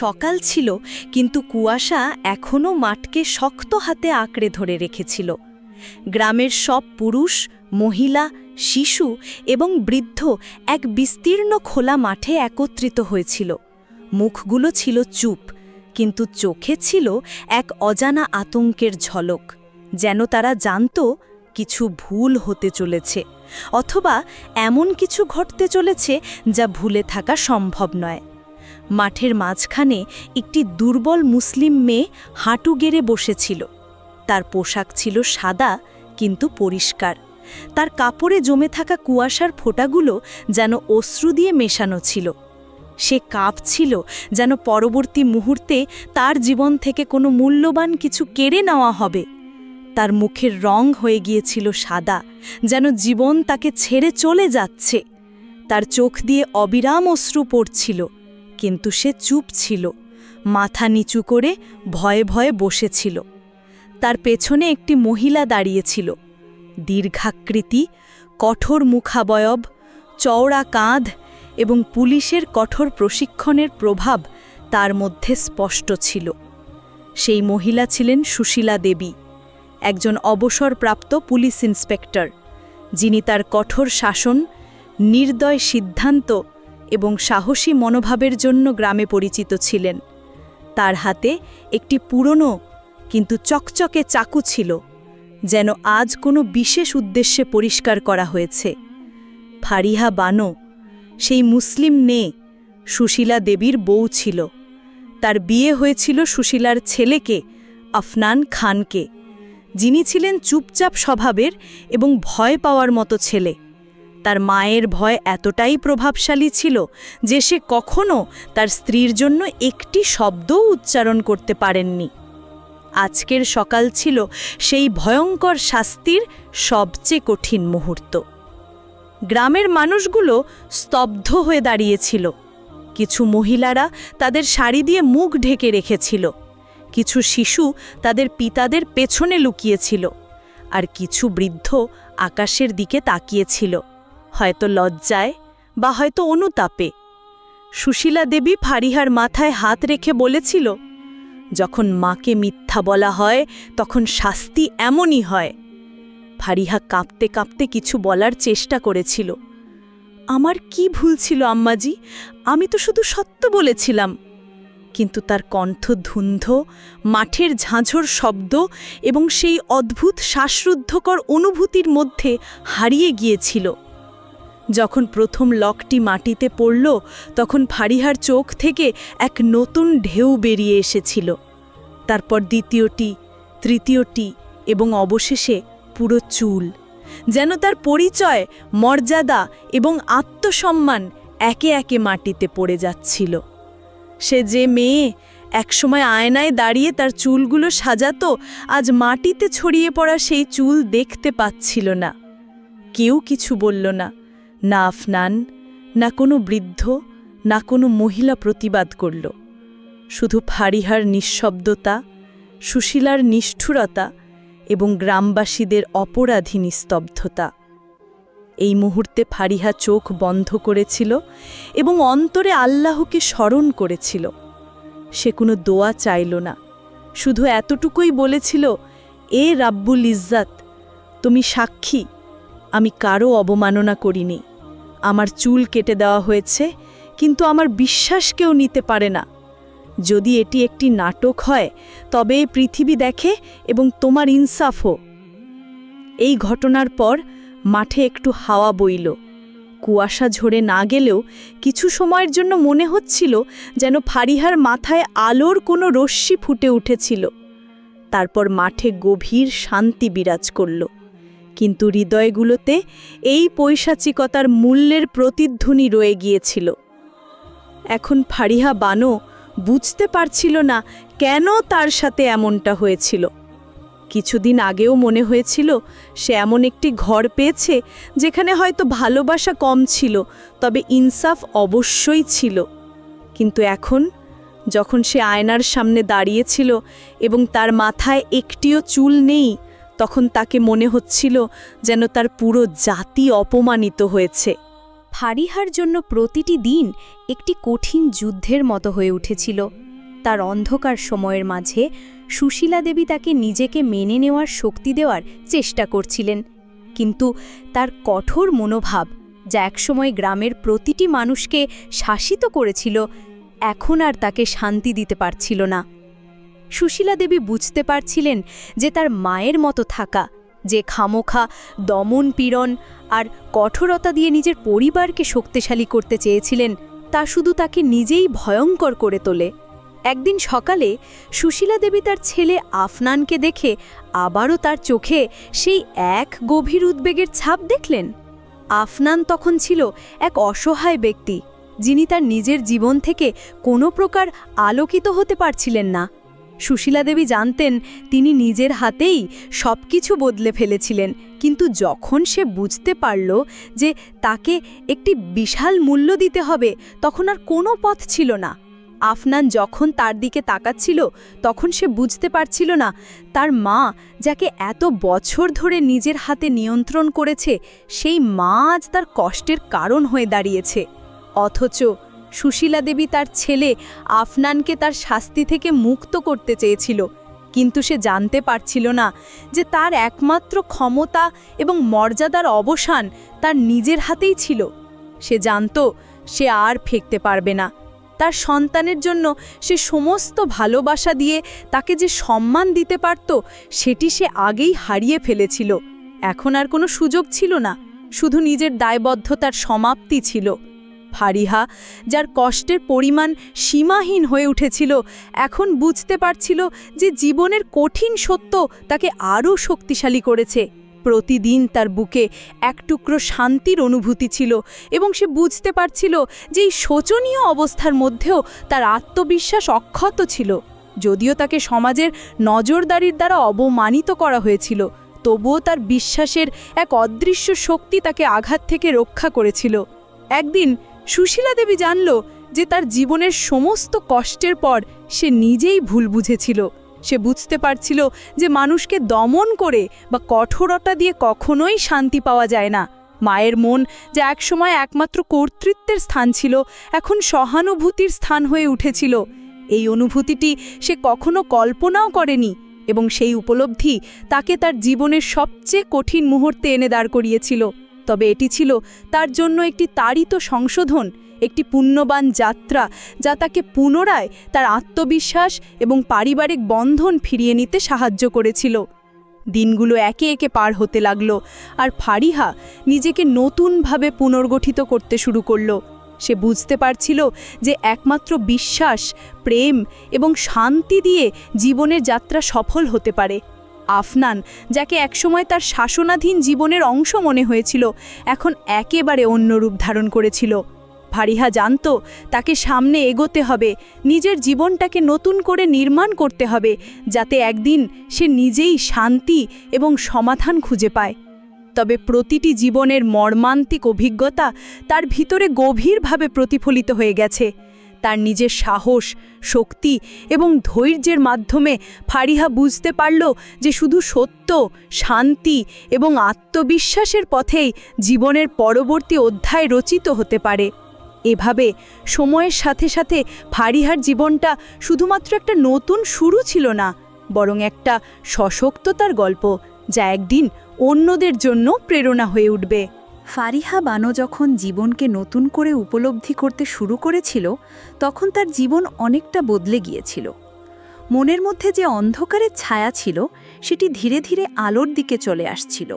সকাল ছিল, কিন্তু কুয়াশা এখনও মাঠকে শক্ত হাতে আঁকড়ে ধরে রেখেছিল। গ্রামের সব পুরুষ, মহিলা, শিশু এবং বৃদ্ধ এক বিস্তীর্ণ খোলা মাঠে একত্রিত হয়েছিল। মুখগুলো ছিল চুপ, কিন্তু চোখে ছিল এক অজানা আতঙ্কের ঝলক, যেন তারা জানত কিছু ভুল হতে চলেছে, অথবা এমন কিছু ঘটতে চলেছে যা ভুলে থাকা সম্ভব নয়। মাঠের মাঝখানে একটি দুর্বল মুসলিম মেয়ে হাঁটু গেড়ে বসেছিল। তার পোশাক ছিল সাদা, কিন্তু পরিষ্কার। তার কাপড়ে জমে থাকা কুয়াশার ফোঁটাগুলো যেন অশ্রু দিয়ে মেশানো ছিল। সে কাঁপছিল যেন পরবর্তী মুহূর্তে তার জীবন থেকে কোনো মূল্যবান কিছু কেড়ে নেওয়া হবে। তার মুখের রং হয়ে গিয়েছিল সাদা, যেন জীবন তাকে ছেড়ে চলে যাচ্ছে। তার চোখ দিয়ে অবিরাম অশ্রু পড়ছিল। কিন্তু সে চুপ ছিল, মাথা নিচু করে ভয়ে ভয়ে বসেছিল। তার পেছনে একটি মহিলা দাঁড়িয়েছিল, দীর্ঘাকৃতি, কঠোর মুখাবয়ব, চওড়া কাঁধ এবং পুলিশের কঠোর প্রশিক্ষণের প্রভাব তার মধ্যে স্পষ্ট ছিল। সেই মহিলা ছিলেন সুশীলা দেবী, একজন অবসরপ্রাপ্ত পুলিশ ইন্সপেক্টর, যিনি তার কঠোর শাসন, নির্দয় সিদ্ধান্ত এবং সাহসী মনোভাবের জন্য গ্রামে পরিচিত ছিলেন। তার হাতে একটি পুরনো কিন্তু চকচকে চাকু ছিল, যেন আজ কোনো বিশেষ উদ্দেশ্যে পরিষ্কার করা হয়েছে। ফারিহা বানো, সেই মুসলিম মেয়ে, সুশীলা দেবীর বউ ছিল। তার বিয়ে হয়েছিল সুশীলার ছেলেকে, আফনান খানকে। যিনি ছিলেন চুপচাপ স্বভাবের এবং ভয় পাওয়ার মতো ছেলে। তার মায়ের ভয় এতটাই প্রভাবশালী ছিল যে সে কখনো তার স্ত্রীর জন্য একটি শব্দও উচ্চারণ করতে পারেননি। আজকের সকাল ছিল সেই ভয়ঙ্কর শাস্তির সবচেয়ে কঠিন মুহূর্ত। গ্রামের মানুষগুলো স্তব্ধ হয়ে দাঁড়িয়েছিল। কিছু মহিলারা তাদের শাড়ি দিয়ে মুখ ঢেকে রেখেছিল। কিছু শিশু তাদের পিতাদের পেছনে লুকিয়েছিল। আর কিছু বৃদ্ধ আকাশের দিকে তাকিয়েছিল। হয়তো লজ্জায় বা হয়তো অনুতাপে। সুশীলা দেবী ফারিহার মাথায় হাত রেখে বলেছিল, যখন মাকে মিথ্যা বলা হয়, তখন শাস্তি এমনই হয়। ফারিহা কাঁপতে কাঁপতে কিছু বলার চেষ্টা করেছিল। আমার কি ভুল ছিল, আম্মাজি? আমি তো শুধু সত্য বলেছিলাম। কিন্তু তার কণ্ঠ ধুন্ধ, মাঠের ঝাঁঝর শব্দ এবং সেই অদ্ভুত শ্বাসরুদ্ধকর অনুভূতির মধ্যে হারিয়ে গিয়েছিল। যখন প্রথম লকটি মাটিতে পড়ল, তখন ফারিহার চোখ থেকে এক নতুন ঢেউ বেরিয়ে এসেছিল। তারপর দ্বিতীয়টি, তৃতীয়টি এবং অবশেষে পুরো চুল। যেন তার পরিচয়, মর্যাদা এবং আত্মসম্মান একে একে মাটিতে পড়ে যাচ্ছিল। সে যে মেয়ে একসময় আয়নায় দাঁড়িয়ে তার চুলগুলো সাজাতো, আজ মাটিতে ছড়িয়ে পড়া সেই চুল দেখতে পাচ্ছিল না। কেউ কিছু বলল না। না আফনান, না কোনো বৃদ্ধ, না কোনো মহিলা প্রতিবাদ করল। শুধু ফারিহার নিঃশব্দতা, সুশীলার নিষ্ঠুরতা এবং গ্রামবাসীদের অপরাধী নিস্তব্ধতা। এই মুহূর্তে ফারিহা চোখ বন্ধ করেছিল এবং অন্তরে আল্লাহকে স্মরণ করেছিল। সে কোনো দোয়া চাইল না, শুধু এতটুকুই বলেছিল, এ রাব্বুল ইজ্জাত, তুমি সাক্ষী আমি কারও অবমাননা করিনি। আমার চুল কেটে দেওয়া হয়েছে, কিন্তু আমার বিশ্বাস কেউ নিতে পারে না। যদি এটি একটি নাটক হয়, তবে এ পৃথিবী দেখে এবং তোমার ইনসাফও এই ঘটনার পর মাঠে একটু হাওয়া বইল। কুয়াশা ঝরে না গেলেও কিছু সময়ের জন্য মনে হচ্ছিল যেন ফারিহার মাথায় আলোর কোনো রশ্মি ফুটে উঠেছিল। তারপর মাঠে গভীর শান্তি বিরাজ করল। কিন্তু হৃদয়গুলোতে এই পৈশাচিকতার মূল্যের প্রতিধ্বনি রয়ে গিয়েছিল। এখন ফারিহা বানো বুঝতে পারছিল না কেন তার সাথে এমনটা হয়েছিল। কিছুদিন আগেও মনে হয়েছিল সে এমন একটি ঘর পেয়েছে যেখানে হয়তো ভালোবাসা কম ছিল, তবে ইনসাফ অবশ্যই ছিল। কিন্তু এখন, যখন সে আয়নার সামনে দাঁড়িয়েছিল এবং তার মাথায় একটিও চুল নেই তখন তাকে মনে হচ্ছিল যেন তার পুরো জাতি অপমানিত হয়েছে। ফারিহার জন্য প্রতিটি দিন একটি কঠিন যুদ্ধের মতো হয়ে উঠেছিল। তার অন্ধকার সময়ের মাঝে সুশীলা দেবী তাকে নিজেকে মেনে নেওয়ার শক্তি দেওয়ার চেষ্টা করছিলেন। কিন্তু তার কঠোর মনোভাব, যা একসময় গ্রামের প্রতিটি মানুষকে শাসিত করেছিল, এখন আর তাকে শান্তি দিতে পারছিল না। সুশীলা দেবী বুঝতে পারছিলেন যে তার মায়ের মতো থাকা, যে খামোখা, দমন পীড়ন আর কঠোরতা দিয়ে নিজের পরিবারকে শক্তিশালী করতে চেয়েছিলেন, তা শুধু তাকে নিজেই ভয়ঙ্কর করে তোলে। একদিন সকালে সুশীলা দেবী তার ছেলে আফনানকে দেখে আবারও তার চোখে সেই এক গভীর উদ্বেগের ছাপ দেখলেন। আফনান তখন ছিল এক অসহায় ব্যক্তি, যিনি তার নিজের জীবন থেকে কোনো প্রকার আলোকিত হতে পারছিলেন না। সুশীলা দেবী জানতেন তিনি নিজের হাতেই সব কিছু বদলে ফেলেছিলেন, কিন্তু যখন সে বুঝতে পারল যে তাকে একটি বিশাল মূল্য দিতে হবে, তখন আর কোনো পথ ছিল না। আফনান যখন তার দিকে তাকাচ্ছিল, তখন সে বুঝতে পারছিল না, তার মা যাকে এত বছর ধরে নিজের হাতে নিয়ন্ত্রণ করেছে, সেই মা আজ তার কষ্টের কারণ হয়ে দাঁড়িয়েছে। অথচ সুশীলা দেবী তার ছেলে আফনানকে তার শাস্তি থেকে মুক্ত করতে চেয়েছিল। কিন্তু সে জানতে পারছিল না যে তার একমাত্র ক্ষমতা এবং মর্যাদার অবসান তার নিজের হাতেই ছিল। সে জানত সে আর ফেকতে পারবে না। তার সন্তানের জন্য সে সমস্ত ভালোবাসা দিয়ে তাকে যে সম্মান দিতে পারত, সেটি সে আগেই হারিয়ে ফেলেছিল। এখন আর কোনো সুযোগ ছিল না। শুধু নিজের দায়বদ্ধতার সমাপ্তি ছিল। ফারিহা, যার কষ্টের পরিমাণ সীমাহীন হয়ে উঠেছিল, এখন বুঝতে পারছিল যে জীবনের কঠিন সত্য তাকে আরও শক্তিশালী করেছে। প্রতিদিন তার বুকে এক টুকরো শান্তির অনুভূতি ছিল এবং সে বুঝতে পারছিল যে এই শোচনীয় অবস্থার মধ্যেও তার আত্মবিশ্বাস অক্ষত ছিল। যদিও তাকে সমাজের নজরদারির দ্বারা অবমানিত করা হয়েছিল, তবুও তার বিশ্বাসের এক অদৃশ্য শক্তি তাকে আঘাত থেকে রক্ষা করেছিল। একদিন সুশীলা দেবী জানল যে তার জীবনের সমস্ত কষ্টের পর সে নিজেই ভুল বুঝেছিল। সে বুঝতে পারছিল যে মানুষকে দমন করে বা কঠোরতা দিয়ে কখনোই শান্তি পাওয়া যায় না। মায়ের মন যা একসময় একমাত্র কর্তৃত্বের স্থান ছিল, এখন সহানুভূতির স্থান হয়ে উঠেছিল। এই অনুভূতিটি সে কখনো কল্পনাও করেনি এবং সেই উপলব্ধি তাকে তার জীবনের সবচেয়ে কঠিন মুহূর্তে এনে দাঁড় করিয়েছিল। তবে এটি ছিল তার জন্য একটি তাড়িত সংশোধন, একটি পুণ্যবান যাত্রা, যা তাকে পুনরায় তার আত্মবিশ্বাস এবং পারিবারিক বন্ধন ফিরিয়ে নিতে সাহায্য করেছিল। দিনগুলো একে একে পার হতে লাগল আর ফারিহা নিজেকে নতুনভাবে পুনর্গঠিত করতে শুরু করল। সে বুঝতে পারছিল যে একমাত্র বিশ্বাস, প্রেম এবং শান্তি দিয়ে জীবনের যাত্রা সফল হতে পারে। আফনান, যাকে একসময় তার শাসনাধীন জীবনের অংশ মনে হয়েছিল, এখন একেবারে অন্য রূপ ধারণ করেছিল। ফারিহা জানত, তাকে সামনে এগোতে হবে, নিজের জীবনটাকে নতুন করে নির্মাণ করতে হবে, যাতে একদিন সে নিজেই শান্তি এবং সমাধান খুঁজে পায়। তবে প্রতিটি জীবনের মর্মান্তিক অভিজ্ঞতা তার ভিতরে গভীরভাবে প্রতিফলিত হয়ে গেছে। তার নিজের সাহস, শক্তি এবং ধৈর্যের মাধ্যমে ফারিহা বুঝতে পারল যে শুধু সত্য, শান্তি এবং আত্মবিশ্বাসের পথেই জীবনের পরবর্তী অধ্যায় রচিত হতে পারে। এভাবে সময়ের সাথে সাথে ফারিহার জীবনটা শুধুমাত্র একটা নতুন শুরু ছিল না, বরং একটা সশক্ততার গল্প যা একদিন অন্যদের জন্য প্রেরণা হয়ে উঠবে। ফারিহা বানো যখন জীবনকে নতুন করে উপলব্ধি করতে শুরু করেছিল, তখন তার জীবন অনেকটা বদলে গিয়েছিল। মনের মধ্যে যে অন্ধকারের ছায়া ছিল, সেটি ধীরে ধীরে আলোর দিকে চলে আসছিল।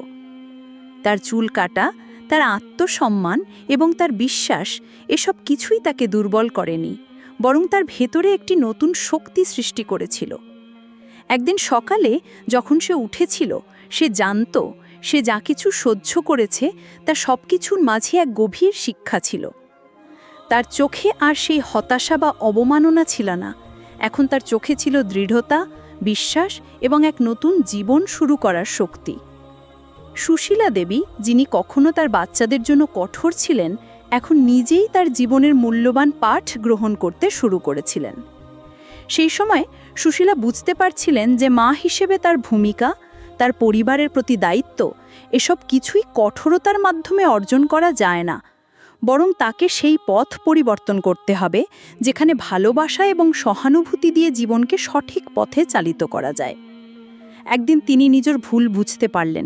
তার চুল কাটা, তার আত্মসম্মান এবং তার বিশ্বাস, এসব কিছুই তাকে দুর্বল করেনি, বরং তার ভেতরে একটি নতুন শক্তি সৃষ্টি করেছিল। একদিন সকালে যখন সে উঠেছিল, সে জানত সে যা কিছু সহ্য করেছে, তা সব কিছুর মাঝে এক গভীর শিক্ষা ছিল। তার চোখে আর সেই হতাশা বা অবমাননা ছিল না। এখন তার চোখে ছিল দৃঢ়তা, বিশ্বাস এবং এক নতুন জীবন শুরু করার শক্তি। সুশীলা দেবী, যিনি কখনো তার বাচ্চাদের জন্য কঠোর ছিলেন, এখন নিজেই তার জীবনের মূল্যবান পাঠ গ্রহণ করতে শুরু করেছিলেন। সেই সময় সুশীলা বুঝতে পারছিলেন যে মা হিসেবে তার ভূমিকা তার পরিবারের প্রতি দায়িত্ব, এসব কিছুই কঠোরতার মাধ্যমে অর্জন করা যায় না। বরং তাকে সেই পথ পরিবর্তন করতে হবে, যেখানে ভালোবাসা এবং সহানুভূতি দিয়ে জীবনকে সঠিক পথে চালিত করা যায়। একদিন তিনি নিজের ভুল বুঝতে পারলেন,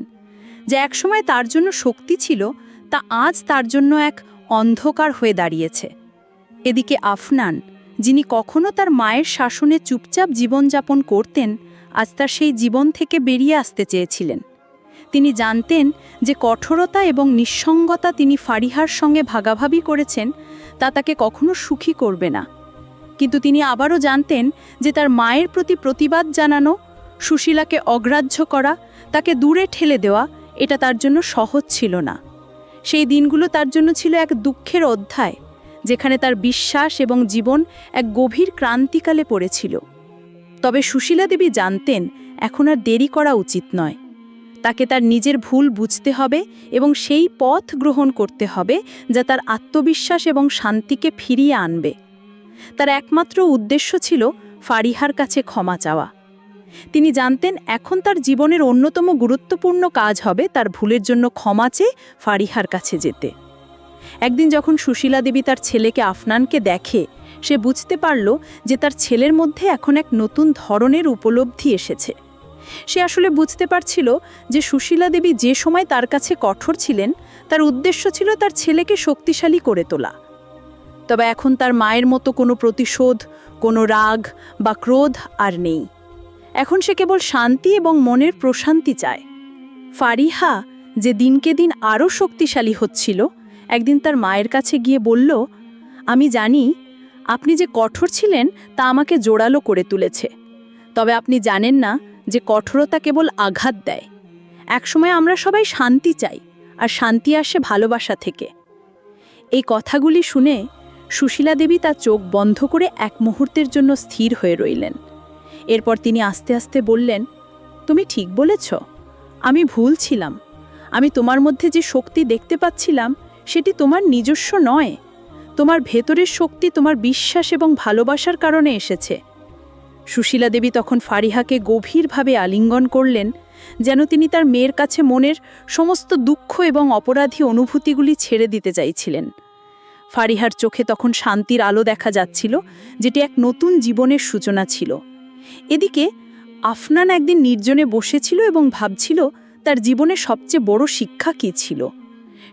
যে একসময় তার জন্য শক্তি ছিল, তা আজ তার জন্য এক অন্ধকার হয়ে দাঁড়িয়েছে। এদিকে আফনান, যিনি কখনো তার মায়ের শাসনে চুপচাপ জীবনযাপন করতেন আজ তার সেই জীবন থেকে বেরিয়ে আসতে চেয়েছিলেন। তিনি জানতেন যে কঠোরতা এবং নিঃসঙ্গতা তিনি ফারিহার সঙ্গে ভাগাভাগি করেছেন, তা তাকে কখনো সুখী করবে না। কিন্তু তিনি আবারও জানতেন যে তার মায়ের প্রতি প্রতিবাদ জানানো, সুশীলাকে অগ্রাহ্য করা, তাকে দূরে ঠেলে দেওয়া, এটা তার জন্য সহজ ছিল না। সেই দিনগুলো তার জন্য ছিল এক দুঃখের অধ্যায়, যেখানে তার বিশ্বাস এবং জীবন এক গভীর ক্রান্তিকালে পড়েছিল। তবে সুশীলা দেবী জানতেন এখন আর দেরি করা উচিত নয়। তাকে তার নিজের ভুল বুঝতে হবে এবং সেই পথ গ্রহণ করতে হবে যা তার আত্মবিশ্বাস এবং শান্তিকে ফিরিয়ে আনবে। তার একমাত্র উদ্দেশ্য ছিল ফারিহার কাছে ক্ষমা চাওয়া। তিনি জানতেন এখন তার জীবনের অন্যতম গুরুত্বপূর্ণ কাজ হবে তার ভুলের জন্য ক্ষমা চেয়ে ফারিহার কাছে যেতে। একদিন যখন সুশীলা দেবী তার ছেলেকে আফনানকে দেখে সে বুঝতে পারল যে তার ছেলের মধ্যে এখন এক নতুন ধরনের উপলব্ধি এসেছে। সে আসলে বুঝতে পারছিল যে সুশীলা দেবী যে সময় তার কাছে কঠোর ছিলেন, তার উদ্দেশ্য ছিল তার ছেলেকে শক্তিশালী করে তোলা। তবে এখন তার মায়ের মতো কোনো প্রতিশোধ, কোনো রাগ বা ক্রোধ আর নেই। এখন সে কেবল শান্তি এবং মনের প্রশান্তি চায়। ফারিহা যে দিনকে দিন আরও শক্তিশালী হচ্ছিল, একদিন তার মায়ের কাছে গিয়ে বলল, আমি জানি আপনি যে কঠোর ছিলেন তা আমাকে জোরালো করে তুলেছে। তবে আপনি জানেন না যে কঠোরতা কেবল আঘাত দেয়। একসময় আমরা সবাই শান্তি চাই, আর শান্তি আসে ভালোবাসা থেকে। এই কথাগুলি শুনে সুশীলা দেবী তার চোখ বন্ধ করে এক মুহূর্তের জন্য স্থির হয়ে রইলেন। এরপর তিনি আস্তে আস্তে বললেন, তুমি ঠিক বলেছ। আমি ভুল ছিলাম। আমি তোমার মধ্যে যে শক্তি দেখতে পাচ্ছিলাম, সেটি তোমার নিজস্ব নয়। তোমার ভেতরের শক্তি তোমার বিশ্বাস এবং ভালোবাসার কারণে এসেছে। সুশীলা দেবী তখন ফারিহাকে গভীরভাবে আলিঙ্গন করলেন, যেন তিনি তার মেয়ের কাছে মনের সমস্ত দুঃখ এবং অপরাধী অনুভূতিগুলি ছেড়ে দিতে চাইছিলেন। ফারিহার চোখে তখন শান্তির আলো দেখা যাচ্ছিল, যেটি এক নতুন জীবনের সূচনা ছিল। এদিকে আফনান একদিন নির্জনে বসেছিল এবং ভাবছিল, তার জীবনে সবচেয়ে বড় শিক্ষা কী ছিল?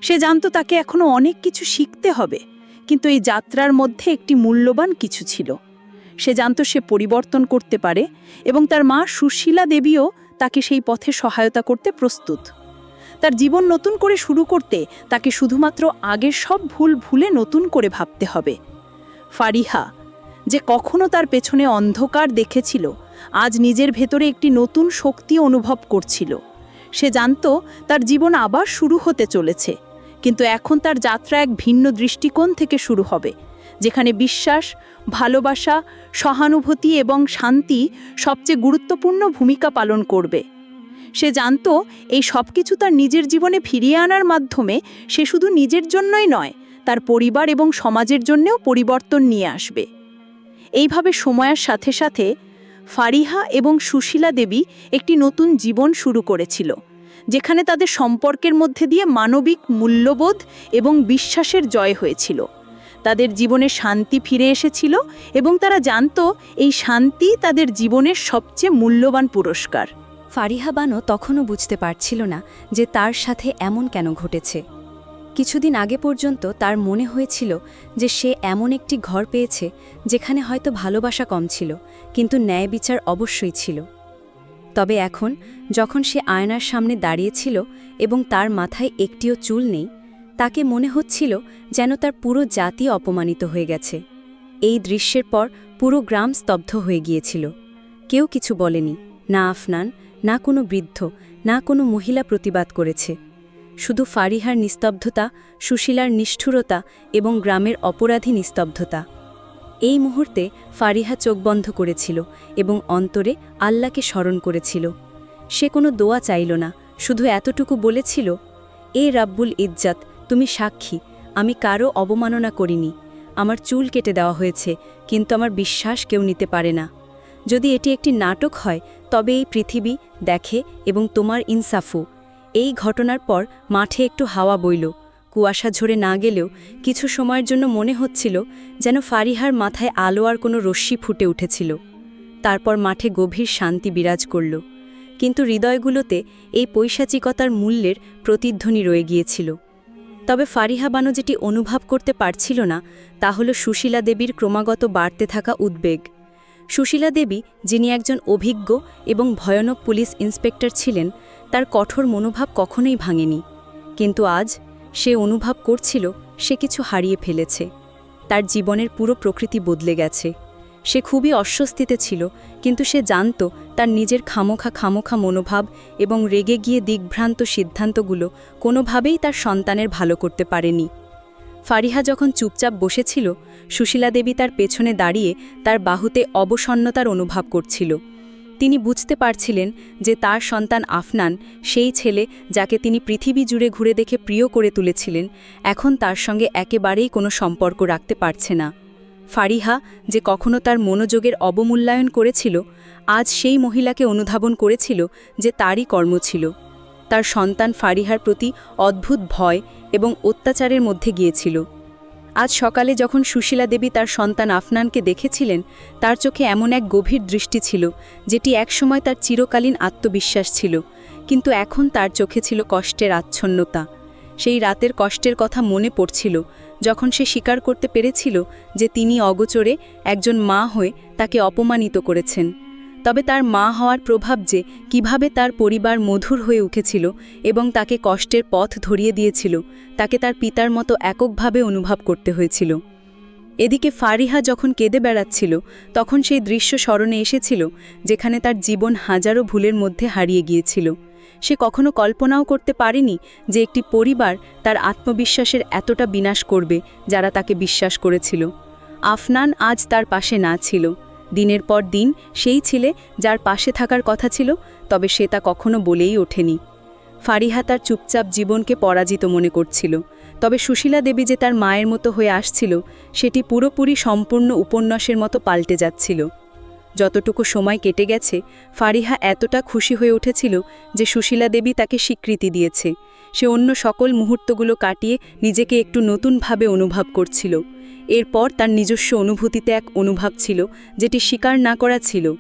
সে জানত তাকে এখনও অনেক কিছু শিখতে হবে। কিন্তু এই যাত্রার মধ্যে একটি মূল্যবান কিছু ছিল। সে জানত সে পরিবর্তন করতে পারে এবং তার মা সুশীলা দেবীও তাকে সেই পথে সহায়তা করতে প্রস্তুত। তার জীবন নতুন করে শুরু করতে তাকে শুধুমাত্র আগের সব ভুল ভুলে নতুন করে ভাবতে হবে। ফারিহা, যে কখনো তার পেছনে অন্ধকার দেখেছিল, আজ নিজের ভেতরে একটি নতুন শক্তি অনুভব করছিল। সে জানত তার জীবন আবার শুরু হতে চলেছে। কিন্তু এখন তার যাত্রা এক ভিন্ন দৃষ্টিকোণ থেকে শুরু হবে, যেখানে বিশ্বাস, ভালোবাসা, সহানুভূতি এবং শান্তি সবচেয়ে গুরুত্বপূর্ণ ভূমিকা পালন করবে। সে জানত এই সব কিছু তার নিজের জীবনে ফিরিয়ে আনার মাধ্যমে সে শুধু নিজের জন্যই নয়, তার পরিবার এবং সমাজের জন্যেও পরিবর্তন নিয়ে আসবে। এইভাবে সময়ের সাথে সাথে ফারিহা এবং সুশীলা দেবী একটি নতুন জীবন শুরু করেছিল। যেখানে তাদের সম্পর্কের মধ্যে দিয়ে মানবিক মূল্যবোধ এবং বিশ্বাসের জয় হয়েছিল। তাদের জীবনে শান্তি ফিরে এসেছিল এবং তারা জানত এই শান্তি তাদের জীবনের সবচেয়ে মূল্যবান পুরস্কার। ফারিহা বানো তখনও বুঝতে পারছিল না যে তার সাথে এমন কেন ঘটেছে। কিছুদিন আগে পর্যন্ত তার মনে হয়েছিল যে সে এমন একটি ঘর পেয়েছে যেখানে হয়তো ভালোবাসা কম ছিল, কিন্তু ন্যায় বিচার অবশ্যই ছিল। তবে এখন, যখন সে আয়নার সামনে দাঁড়িয়েছিল এবং তার মাথায় একটিও চুল নেই, তাকে মনে হচ্ছিল যেন তার পুরো জাতি অপমানিত হয়ে গেছে। এই দৃশ্যের পর পুরো গ্রাম স্তব্ধ হয়ে গিয়েছিল। কেউ কিছু বলেনি, না আফনান, না কোনো বৃদ্ধ, না কোনো মহিলা প্রতিবাদ করেছে। শুধু ফারিহার নিস্তব্ধতা, সুশীলার নিষ্ঠুরতা এবং গ্রামের অপরাধী নিস্তব্ধতা। এই মুহূর্তে ফারিহা চোখ বন্ধ করেছিল এবং অন্তরে আল্লাহকে স্মরণ করেছিল। সে কোনো দোয়া চাইল না, শুধু এতটুকু বলেছিল, এ রাব্বুল ইজ্জাত, তুমি সাক্ষী, আমি কারও অবমাননা করিনি। আমার চুল কেটে দেওয়া হয়েছে, কিন্তু আমার বিশ্বাস কেউ নিতে পারে না। যদি এটি একটি নাটক হয়, তবে এই পৃথিবী দেখে এবং তোমার ইনসাফু। এই ঘটনার পর মাঠে একটু হাওয়া বইল। কুয়াশা ঝরে না গেলেও কিছু সময়ের জন্য মনে হচ্ছিল যেন ফারিহার মাথায় আলো আর কোনো রশ্মি ফুটে উঠেছিল। তারপর মাঠে গভীর শান্তি বিরাজ করল। কিন্তু হৃদয়গুলোতে এই পৈশাচিকতার মূল্যের প্রতিধ্বনি রয়ে গিয়েছিল। তবে ফারিহা বানো যেটি অনুভব করতে পারছিল না, তা হল সুশীলা দেবীর ক্রমাগত বাড়তে থাকা উদ্বেগ। সুশীলা দেবী, যিনি একজন অভিজ্ঞ এবং ভয়ানক পুলিশ ইন্সপেক্টর ছিলেন, তার কঠোর মনোভাব কখনোই ভাঙেনি। কিন্তু আজ সে অনুভব করছিল সে কিছু হারিয়ে ফেলেছে। তার জীবনের পুরো প্রকৃতি বদলে গেছে। সে খুবই অস্বস্তিতে ছিল, কিন্তু সে জানত তার নিজের খামোখা খামোখা মনোভাব এবং রেগে গিয়ে দিগ্ভ্রান্ত সিদ্ধান্তগুলো কোনোভাবেই তার সন্তানের ভালো করতে পারেনি। ফারিহা যখন চুপচাপ বসেছিল, সুশীলা দেবী তার পেছনে দাঁড়িয়ে তার বাহুতে অবসন্নতার অনুভব করছিল। তিনি বুঝতে পারছিলেন যে তার সন্তান আফনান, সেই ছেলে যাকে তিনি পৃথিবী জুড়ে ঘুরে দেখে প্রিয় করে তুলেছিলেন, এখন তার সঙ্গে একেবারেই কোনো সম্পর্ক রাখতে পারছে না। ফারিহা যে কখনো তার মনোযোগের অবমূল্যায়ন করেছিল, আজ সেই মহিলাকে অনুধাবন করেছিল যে তারই কর্ম ছিল। তার সন্তান ফারিহার প্রতি অদ্ভুত ভয় এবং অত্যাচারের মধ্যে গিয়েছিল। আজ সকালে যখন সুশীলা দেবী তার সন্তান আফনানকে দেখেছিলেন, তার চোখে এমন এক গভীর দৃষ্টি ছিল, যেটি একসময় তার চিরকালীন আত্মবিশ্বাস ছিল, কিন্তু এখন তার চোখে ছিল কষ্টের আচ্ছন্নতা। সেই রাতের কষ্টের কথা মনে পড়ছিল, যখন সে স্বীকার করতে পেরেছিল যে তিনি অগোচরে একজন মা হয়ে তাকে অপমানিত করেছেন। তবে তার মা হওয়ার প্রভাব যে কীভাবে তার পরিবার মধুর হয়ে উঠেছিল এবং তাকে কষ্টের পথ ধরিয়ে দিয়েছিল, তাকে তার পিতার মতো এককভাবে অনুভব করতে হয়েছিল। এদিকে ফারিহা যখন কেঁদে বেড়াচ্ছিল, তখন সেই দৃশ্য স্মরণে এসেছিল, যেখানে তার জীবন হাজারো ভুলের মধ্যে হারিয়ে গিয়েছিল। সে কখনো কল্পনাও করতে পারেনি যে একটি পরিবার তার আত্মবিশ্বাসের এতটা বিনাশ করবে যারা তাকে বিশ্বাস করেছিল। আফনান আজ তার পাশে না ছিল। দিনের পর দিন সেই ছেলে যার পাশে থাকার কথা ছিল, তবে সে তা কখনো বলেই ওঠেনি। ফারিহা তার চুপচাপ জীবনকে পরাজিত মনে করছিল। তবে সুশীলা দেবী যে তার মায়ের মতো হয়ে আসছিল, সেটি পুরোপুরি সম্পূর্ণ উপন্যাসের মতো পাল্টে যাচ্ছিল। যতটুকু সময় কেটে গেছে, ফারিহা এতটা খুশি হয়ে উঠেছিল যে সুশীলা দেবী তাকে স্বীকৃতি দিয়েছে। সে অন্য সকল মুহূর্তগুলো কাটিয়ে নিজেকে একটু নতুনভাবে অনুভব করছিল। এরপর তার নিজস্ব অনুভূতিতে এক অনুভব ছিল, যেটি স্বীকার না করা ছিল।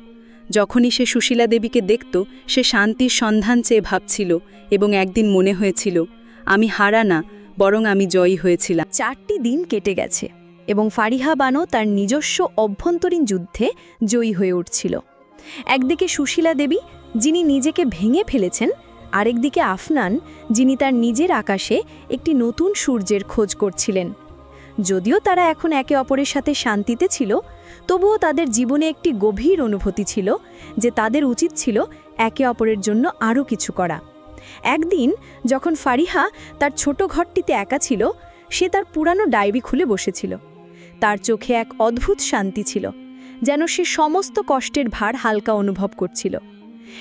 যখনই সে সুশীলা দেবীকে দেখত, সে শান্তির সন্ধান চেয়ে ভাবছিল এবং একদিন মনে হয়েছিল, আমি হারা না, বরং আমি জয়ী হয়েছিলাম। চারটি দিন কেটে গেছে এবং ফারিহা বানো তার নিজস্ব অভ্যন্তরীণ যুদ্ধে জয়ী হয়ে উঠছিল। একদিকে সুশীলা দেবী, যিনি নিজেকে ভেঙে ফেলেছেন, আরেকদিকে আফনান, যিনি তার নিজের আকাশে একটি নতুন সূর্যের খোঁজ করছিলেন। যদিও তারা এখন একে অপরের সাথে শান্তিতে ছিল, তবুও তাদের জীবনে একটি গভীর অনুভূতি ছিল যে তাদের উচিত ছিল একে অপরের জন্য আরও কিছু করা। একদিন যখন ফারিহা তার ছোট ঘরটিতে একা ছিল, সে তার পুরানো ডায়েরি খুলে বসেছিল। তার চোখে এক অদ্ভুত শান্তি ছিল, যেন সে সমস্ত কষ্টের ভার হালকা অনুভব করছিল।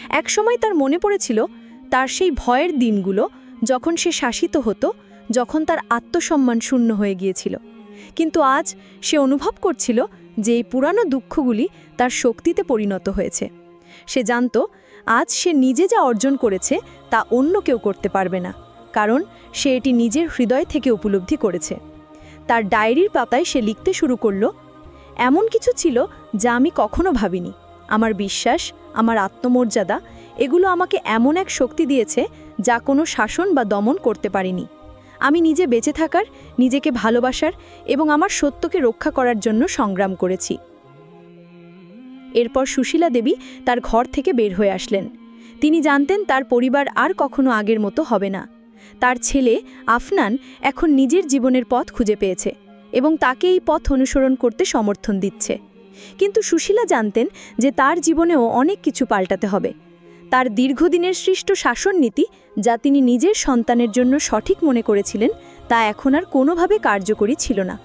একসময় তার মনে পড়েছিল, তার সেই ভয়ের দিনগুলো যখন সে শাসিত হতো যখন তার আত্মসম্মান শূন্য হয়ে গিয়েছিল। কিন্তু আজ সে অনুভব করছিল যে এই পুরানো দুঃখগুলি তার শক্তিতে পরিণত হয়েছে। সে জানত, আজ সে নিজে যা অর্জন করেছে তা অন্য কেউ করতে পারবে না, কারণ সে এটি নিজের হৃদয় থেকে উপলব্ধি করেছে। তার ডায়েরির পাতায় সে লিখতে শুরু করল, এমন কিছু ছিল যা আমি কখনো ভাবিনি। আমার বিশ্বাস, আমার আত্মমর্যাদা, এগুলো আমাকে এমন এক শক্তি দিয়েছে যা কোনো শাসন বা দমন করতে পারিনি। আমি নিজে বেঁচে থাকার, নিজেকে ভালোবাসার এবং আমার সত্যকে রক্ষা করার জন্য সংগ্রাম করেছি। এরপর সুশীলা দেবী তার ঘর থেকে বের হয়ে আসলেন। তিনি জানতেন তার পরিবার আর কখনো আগের মতো হবে না। তার ছেলে আফনান এখন নিজের জীবনের পথ খুঁজে পেয়েছে এবং তাকে এই পথ অনুসরণ করতে সমর্থন দিচ্ছে। কিন্তু সুশীলা জানতেন যে তার জীবনেও অনেক কিছু পাল্টাতে হবে। তার দীর্ঘদিনের সৃষ্ট শাসন নীতি যা তিনি নিজের সন্তানের জন্য সঠিক মনে করেছিলেন, তা এখন আর কোনোভাবে কার্যকরী ছিল না।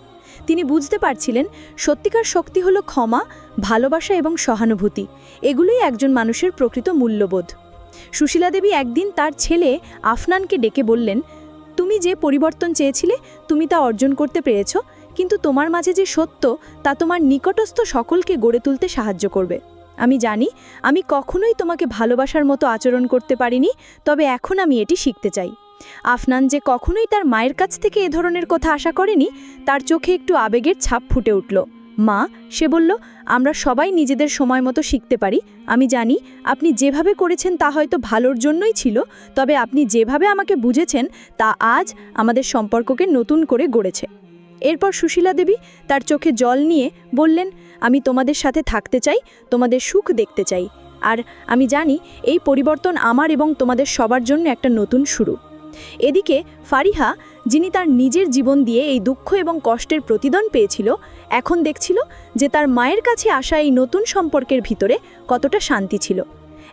তিনি বুঝতে পারছিলেন, সত্যিকার শক্তি হলো ক্ষমা, ভালোবাসা এবং সহানুভূতি। এগুলোই একজন মানুষের প্রকৃত মূল্যবোধ। সুশীলা দেবী একদিন তার ছেলে আফনানকে ডেকে বললেন, তুমি যে পরিবর্তন চেয়েছিলে, তুমি তা অর্জন করতে পেরেছ, কিন্তু তোমার মাঝে যে সত্য, তা তোমার নিকটস্থ সকলকে গড়ে তুলতে সাহায্য করবে। আমি জানি, আমি কখনোই তোমাকে ভালোবাসার মতো আচরণ করতে পারিনি, তবে এখন আমি এটি শিখতে চাই। আফনান যে কখনোই তার মায়ের কাছ থেকে এ ধরনের কথা আশা করেনি, তার চোখে একটু আবেগের ছাপ ফুটে উঠল। মা, সে বলল, আমরা সবাই নিজেদের সময় মতো শিখতে পারি। আমি জানি, আপনি যেভাবে করেছেন তা হয়তো ভালোর জন্যই ছিল, তবে আপনি যেভাবে আমাকে বুঝেছেন, তা আজ আমাদের সম্পর্ককে নতুন করে গড়েছে। এরপর সুশীলা দেবী তার চোখে জল নিয়ে বললেন আমি তোমাদের সাথে থাকতে চাই, তোমাদের সুখ দেখতে চাই। আর আমি জানি এই পরিবর্তন আমার এবং তোমাদের সবার জন্য একটা নতুন শুরু। এদিকে ফারিহা, যিনি তার নিজের জীবন দিয়ে এই দুঃখ এবং কষ্টের প্রতিদান পেয়েছিল, এখন দেখছিল যে তার মায়ের কাছে আসা এই নতুন সম্পর্কের ভিতরে কতটা শান্তি ছিল।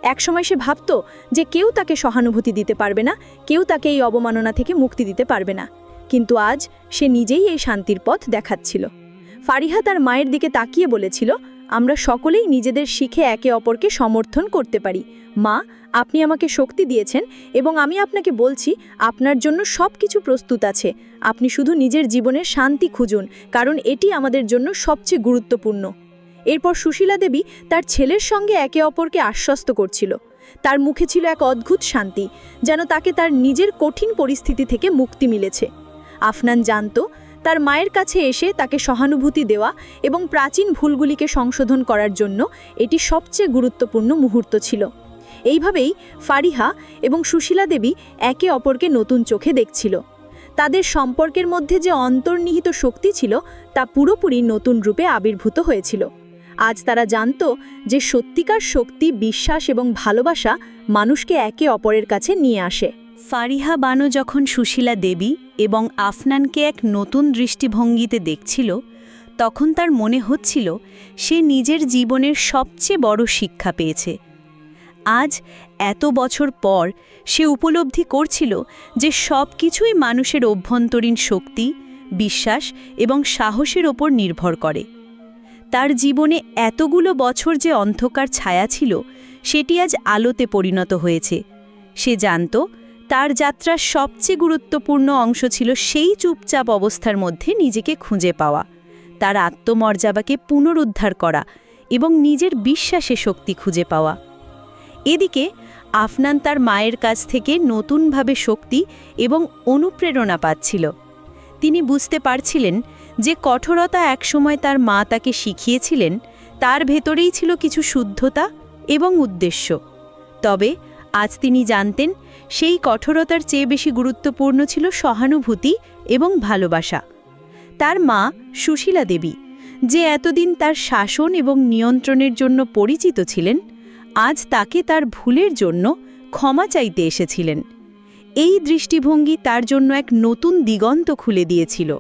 একসময় সে ভাবত যে কেউ তাকে সহানুভূতি দিতে পারবে না, কেউ তাকে এই অবমাননা থেকে মুক্তি দিতে পারবে না। কিন্তু আজ সে নিজেই এই শান্তির পথ দেখাচ্ছিল। ফারিহা তার মায়ের দিকে তাকিয়ে বলেছিল, আমরা সকলেই নিজেদের শিখে একে অপরকে সমর্থন করতে পারি। মা, আপনি আমাকে শক্তি দিয়েছেন এবং আমি আপনাকে বলছি, আপনার জন্য সব কিছু প্রস্তুত আছে। আপনি শুধু নিজের জীবনের শান্তি খুঁজুন, কারণ এটি আমাদের জন্য সবচেয়ে গুরুত্বপূর্ণ এরপর সুশীলা দেবী তার ছেলের সঙ্গে একে অপরকে আশ্বস্ত করছিল। তার মুখে ছিল এক অদ্ভুত শান্তি, যেন তাকে তার নিজের কঠিন পরিস্থিতি থেকে মুক্তি মিলেছে। আফনান জানত তার মায়ের কাছে এসে তাকে সহানুভূতি দেওয়া এবং প্রাচীন ভুলগুলিকে সংশোধন করার জন্য এটি সবচেয়ে গুরুত্বপূর্ণ মুহূর্ত ছিল। এইভাবেই ফারিহা এবং সুশীলা দেবী একে অপরকে নতুন চোখে দেখছিল। তাদের সম্পর্কের মধ্যে যে অন্তর্নিহিত শক্তি ছিল তা পুরোপুরি নতুন রূপে আবির্ভূত হয়েছিল। আজ তারা জানত যে সত্যিকার শক্তি, বিশ্বাস এবং ভালোবাসা মানুষকে একে অপরের কাছে নিয়ে আসে। ফারিহা বানো যখন সুশীলা দেবী এবং আফনানকে এক নতুন দৃষ্টিভঙ্গিতে দেখছিল, তখন তার মনে হচ্ছিল সে নিজের জীবনের সবচেয়ে বড় শিক্ষা পেয়েছে। আজ এত বছর পর সে উপলব্ধি করছিল যে সব কিছুই মানুষের অভ্যন্তরীণ শক্তি, বিশ্বাস এবং সাহসের ওপর নির্ভর করে। তার জীবনে এতগুলো বছর যে অন্ধকার ছায়া ছিল, সেটি আজ আলোতে পরিণত হয়েছে। সে জানত তার যাত্রার সবচেয়ে গুরুত্বপূর্ণ অংশ ছিল সেই চুপচাপ অবস্থার মধ্যে নিজেকে খুঁজে পাওয়া। তার আত্মমর্যাদাকে পুনরুদ্ধার করা এবং নিজের বিশ্বাসে শক্তি খুঁজে পাওয়া। এদিকে, আফনান তার মায়ের কাছ থেকে নতুনভাবে শক্তি এবং অনুপ্রেরণা পাচ্ছিল। তিনি বুঝতে পারছিলেন যে কঠোরতা একসময় তার মা তাকে শিখিয়েছিলেন, তার ভেতরেই ছিল কিছু শুদ্ধতা এবং উদ্দেশ্য। তবে আজ তিনি জানতেন সেই কঠোরতার চেয়ে বেশি গুরুত্বপূর্ণ ছিল সহানুভূতি এবং ভালোবাসা। তার মা সুশীলা দেবী, যে এতদিন তার শাসন এবং নিয়ন্ত্রণের জন্য পরিচিত ছিলেন, আজ তাকে তার ভুলের জন্য ক্ষমা চাইতে এসেছিলেন। এই দৃষ্টিভঙ্গি তার জন্য এক নতুন দিগন্ত খুলে দিয়েছিল।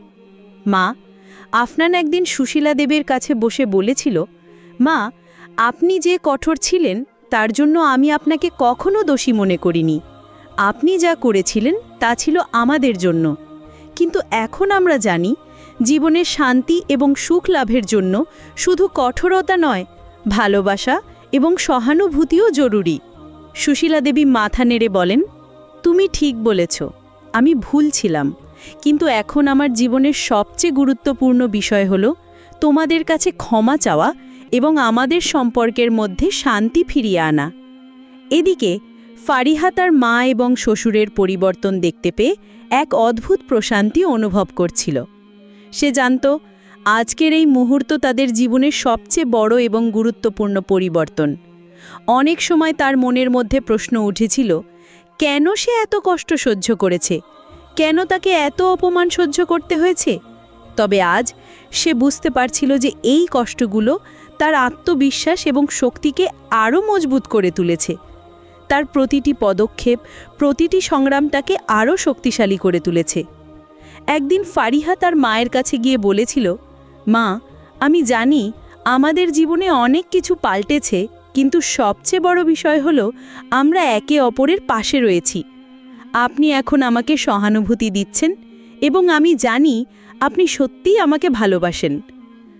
মা, আফনান একদিন সুশীলা দেবের কাছে বসে বলেছিল, মা, আপনি যে কঠোর ছিলেন তার জন্য আমি আপনাকে কখনো দোষী মনে করিনি। আপনি যা করেছিলেন, তা ছিল আমাদের জন্য। কিন্তু এখন আমরা জানি জীবনের শান্তি এবং সুখ লাভের জন্য শুধু কঠোরতা নয়, ভালোবাসা এবং সহানুভূতিও জরুরি। সুশীলা দেবী মাথা নেড়ে বলেন, তুমি ঠিক বলেছ, আমি ভুল ছিলাম। কিন্তু এখন আমার জীবনের সবচেয়ে গুরুত্বপূর্ণ বিষয় হল, তোমাদের কাছে ক্ষমা চাওয়া এবং আমাদের সম্পর্কের মধ্যে শান্তি ফিরিয়ে আনা। এদিকে, ফারিহা তার মা এবং শ্বশুরের পরিবর্তন দেখতে পেয়ে এক অদ্ভুত প্রশান্তি অনুভব করছিল। সে জানত, আজকের এই মুহূর্ত তাদের জীবনের সবচেয়ে বড় এবং গুরুত্বপূর্ণ পরিবর্তন। অনেক সময় তার মনের মধ্যে প্রশ্ন উঠেছিল, কেন সে এত কষ্ট সহ্য করেছে? কেন তাকে এত অপমান সহ্য করতে হয়েছে? তবে আজ সে বুঝতে পারছিল যে এই কষ্টগুলো তার আত্মবিশ্বাস এবং শক্তিকে আরও মজবুত করে তুলেছে। তার প্রতিটি পদক্ষেপ, প্রতিটি সংগ্রামটাকে আরও শক্তিশালী করে তুলেছে। একদিন ফারিহা তার মায়ের কাছে গিয়ে বলেছিল, মা, আমি জানি আমাদের জীবনে অনেক কিছু পাল্টেছে, কিন্তু সবচেয়ে বড় বিষয় হলো আমরা একে অপরের পাশে রয়েছি। আপনি এখন আমাকে সহানুভূতি দিচ্ছেন এবং আমি জানি আপনি সত্যিই আমাকে ভালোবাসেন।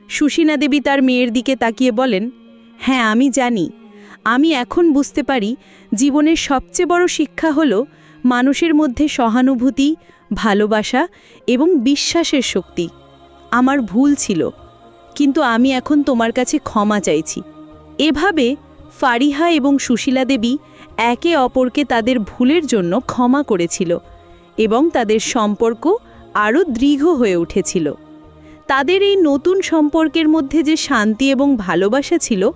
সুশীনা দেবী তার মেয়ের দিকে তাকিয়ে বলেন হ্যাঁ আমি জানি। আমি এখন বুঝতে পারি জীবনের সবচেয়ে বড় শিক্ষা হল মানুষের মধ্যে সহানুভূতি, ভালোবাসা এবং বিশ্বাসের শক্তি। আমার ভুল ছিল, কিন্তু আমি এখন তোমার কাছে ক্ষমা চাইছি। এভাবে ফারিহা এবং সুশীলা দেবী একে অপরকে তাদের ভুলের জন্য ক্ষমা করেছিল এবং তাদের সম্পর্ক আরও দৃঢ় হয়ে উঠেছিল। তাদের এই নতুন সম্পর্কের মধ্যে যে শান্তি এবং ভালোবাসা ছিল,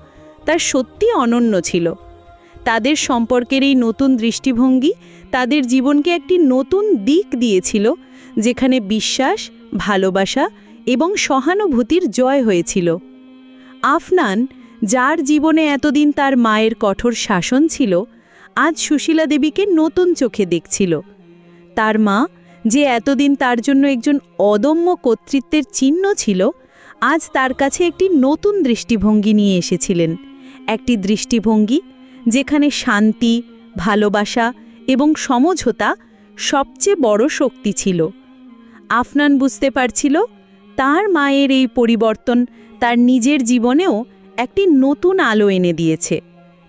তা সত্যি অনন্য ছিল। তাদের সম্পর্কের এই নতুন দৃষ্টিভঙ্গি তাদের জীবনকে একটি নতুন দিক দিয়েছিল, যেখানে বিশ্বাস, ভালোবাসা এবং সহানুভূতির জয় হয়েছিল। আফনান, যার জীবনে এতদিন তার মায়ের কঠোর শাসন ছিল, আজ সুশীলা দেবীকে নতুন চোখে দেখছিল। তার মা যে এতদিন তার জন্য একজন অদম্য কর্তৃত্বের চিহ্ন ছিল, আজ তার কাছে একটি নতুন দৃষ্টিভঙ্গি নিয়ে এসেছিলেন। একটি দৃষ্টিভঙ্গি যেখানে শান্তি, ভালোবাসা এবং সমঝোতা সবচেয়ে বড় শক্তি ছিল। আফনান বুঝতে পারছিল, তার মায়ের এই পরিবর্তন তার নিজের জীবনেও একটি নতুন আলো এনে দিয়েছে।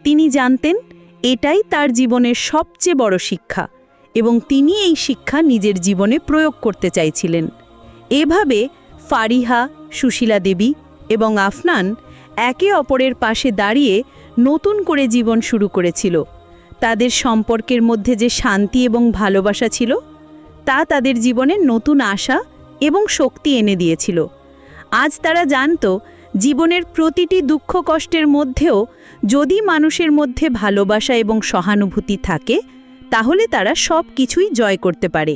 তিনি জানতেন, এটাই তার জীবনের সবচেয়ে বড় শিক্ষা। এবং তিনি এই শিক্ষা নিজের জীবনে প্রয়োগ করতে চাইছিলেন। এভাবে ফারিহা, সুশীলা দেবী এবং আফনান একে অপরের পাশে দাঁড়িয়ে নতুন করে জীবন শুরু করেছিল। তাদের সম্পর্কের মধ্যে যে শান্তি এবং ভালোবাসা ছিল, তা তাদের জীবনে নতুন আশা এবং শক্তি এনে দিয়েছিল। আজ তারা জানত, জীবনের প্রতিটি দুঃখ কষ্টের মধ্যেও যদি মানুষের মধ্যে ভালোবাসা এবং সহানুভূতি থাকে তাহলে তারা সব কিছুই জয় করতে পারে।